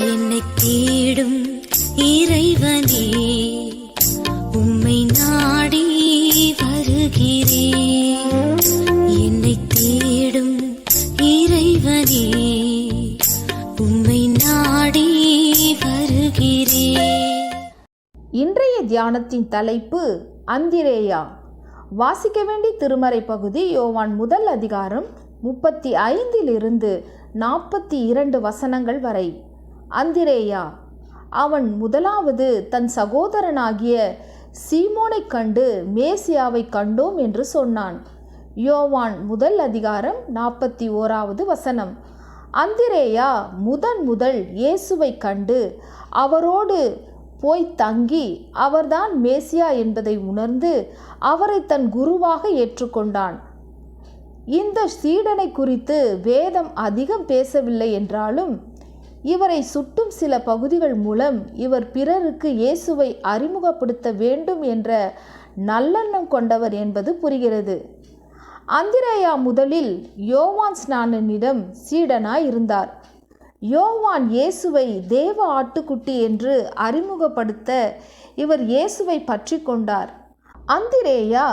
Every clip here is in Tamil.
என்னை தேடும் இறைவனே உம்மை நாடி வருகிறேன். என்னை தேடும் இறைவனே உம்மை நாடி வருகிறேன். இன்றைய தியானத்தின் தலைப்பு அந்திரேயா. வாசிக்க வேண்டிய திருமறை பகுதி யோவான் முதல் அதிகாரம் முப்பத்தி ஐந்திலிருந்து நாற்பத்தி இரண்டு வசனங்கள் வரை. அந்திரேயா அவன் முதலாவது தன் சகோதரனாகிய சீமோனைக் கண்டு மேசியாவை கண்டோம் என்று சொன்னான். யோவான் முதல் அதிகாரம் நாற்பத்தி ஓராவது வசனம். அந்திரேயா முதன் முதல் இயேசுவை கண்டு அவரோடு போய் தங்கி அவர்தான் மேசியா என்பதை உணர்ந்து அவரை தன் குருவாக ஏற்றுக்கொண்டான். இந்த சீடனை குறித்து வேதம் அதிகம் பேசவில்லை என்றாலும் இவரை சுட்டும் சில பகுதிகள் மூலம் இவர் பிறருக்கு இயேசுவை அறிமுகப்படுத்த வேண்டும் என்ற நல்லெண்ணம் கொண்டவர் என்பது புரிகிறது. அந்திரேயா முதலில் யோவான் ஸ்நானனிடம் சீடனாய் இருந்தார். யோவான் இயேசுவை தேவ ஆட்டுக்குட்டி என்று அறிமுகப்படுத்த இவர் இயேசுவை பற்றி கொண்டார். அந்திரேயா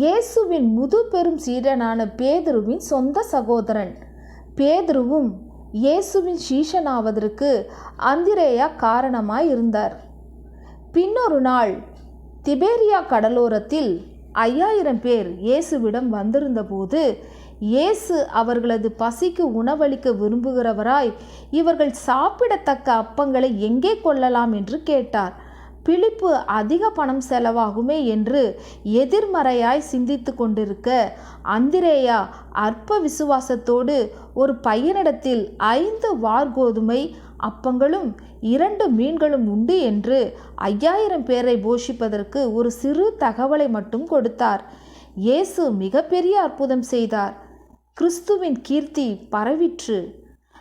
இயேசுவின் முது பெரும் சீடனான பேதுருவின் சொந்த சகோதரன். பேதுருவும் இயேசுவின் சீஷனாவதற்கு அந்திரேயா காரணமாய் இருந்தார். பின்னொரு நாள் திபேரியா கடலோரத்தில் ஐயாயிரம் பேர் இயேசுவிடம் வந்திருந்தபோது இயேசு அவர்களது பசிக்கு உணவளிக்க விரும்புகிறவராய் இவர்கள் சாப்பிடத்தக்க அப்பங்களை எங்கே கொள்ளலாம் என்று கேட்டார். பிழிப்பு அதிக பணம் செலவாகுமே என்று எதிர்மறையாய் சிந்தித்து கொண்டிருக்க அந்திரேயா அற்ப விசுவாசத்தோடு ஒரு பையனிடத்தில் ஐந்து வார்கோதுமை அப்பங்களும் இரண்டு மீன்களும் உண்டு என்று ஐயாயிரம் பேரை போஷிப்பதற்கு ஒரு சிறு தகவலை மட்டும் கொடுத்தார். இயேசு மிகப்பெரிய அற்புதம் செய்தார். கிறிஸ்துவின் கீர்த்தி பரவிற்று.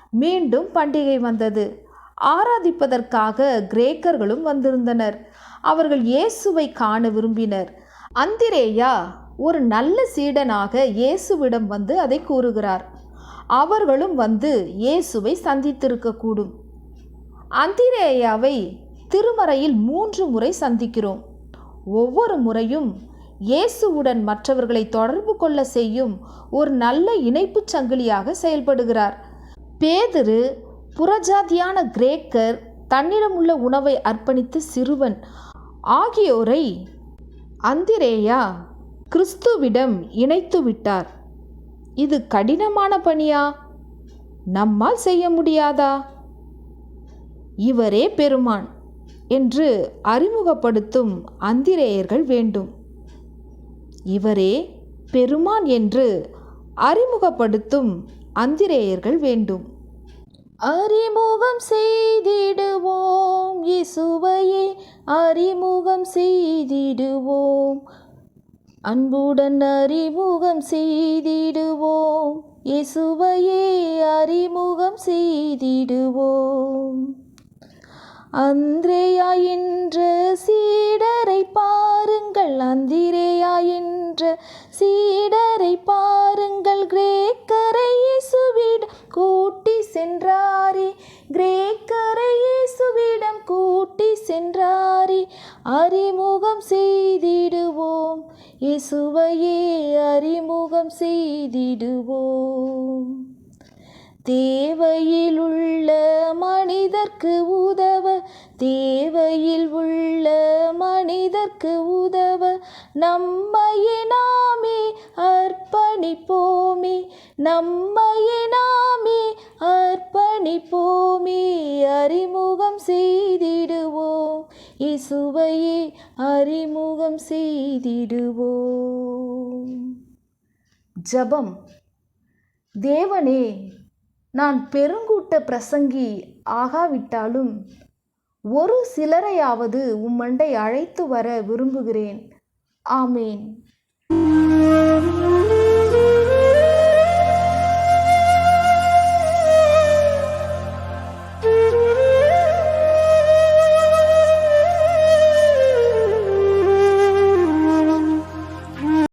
மீண்டும் பண்டிகை வந்தது. ஆராதிப்பதற்காக கிரேக்கர்களும் வந்திருந்தனர். அவர்கள் இயேசுவை காண விரும்பினர். அந்திரேயா ஒரு நல்ல சீடனாக இயேசுவிடம் வந்து அதை கூறுகிறார். அவர்களும் வந்து இயேசுவை சந்தித்திருக்கக்கூடும். அந்திரேயாவை திருமறையில் மூன்று முறை சந்திக்கிறோம். ஒவ்வொரு முறையும் இயேசுவுடன் மற்றவர்களை தொடர்பு கொள்ள செய்யும் ஒரு நல்ல இணைப்புச் சங்கிலியாக செயல்படுகிறார். பேதுரு புறஜாதியான கிரேக்கர் தன்னிடமுள்ள உணவை அர்ப்பணித்த சிறுவன் ஆகியோரை அந்திரேயா கிறிஸ்துவிடம் இணைத்து விட்டார். இது கடினமான பணியா? நம்மால் செய்ய முடியாதா? இவரே பெருமான் என்று அறிமுகப்படுத்தும் அந்திரேயர்கள் வேண்டும். இவரே பெருமான் என்று அறிமுகப்படுத்தும் அந்திரேயர்கள் வேண்டும். அறிமுகம் செய்திடுவோம். இசுவையே அறிமுகம் செய்திடுவோம். அன்புடன் அறிமுகம் செய்திடுவோம். இசுவையே அறிமுகம் செய்திடுவோம். அந்திரேயா என்ற சீடரை பாருங்கள். அந்திரேயா என்ற சீடரை பாருங்கள். அறிமுகம் செய்திடுவோம். இயேசுவையே அறிமுகம் செய்திடுவோம். தேவையில் உள்ள மனிதர்க்கு உதவ தேவையில் உள்ள மனிதர்க்கு உதவ நம்மையே நாமே அர்ப்பணிப்போமே நம்மையே நாமே அர்ப்பணிப்போமே. அறிமுகம் செய்தி இசுவையே அறிமுகம் செய்திடுவோம். ஜபம். தேவனே நான் பெருங்கூட்ட பிரசங்கி ஆகாவிட்டாலும் ஒரு சிலரையாவது உம்மண்டை அழைத்து வர விரும்புகிறேன். ஆமேன்.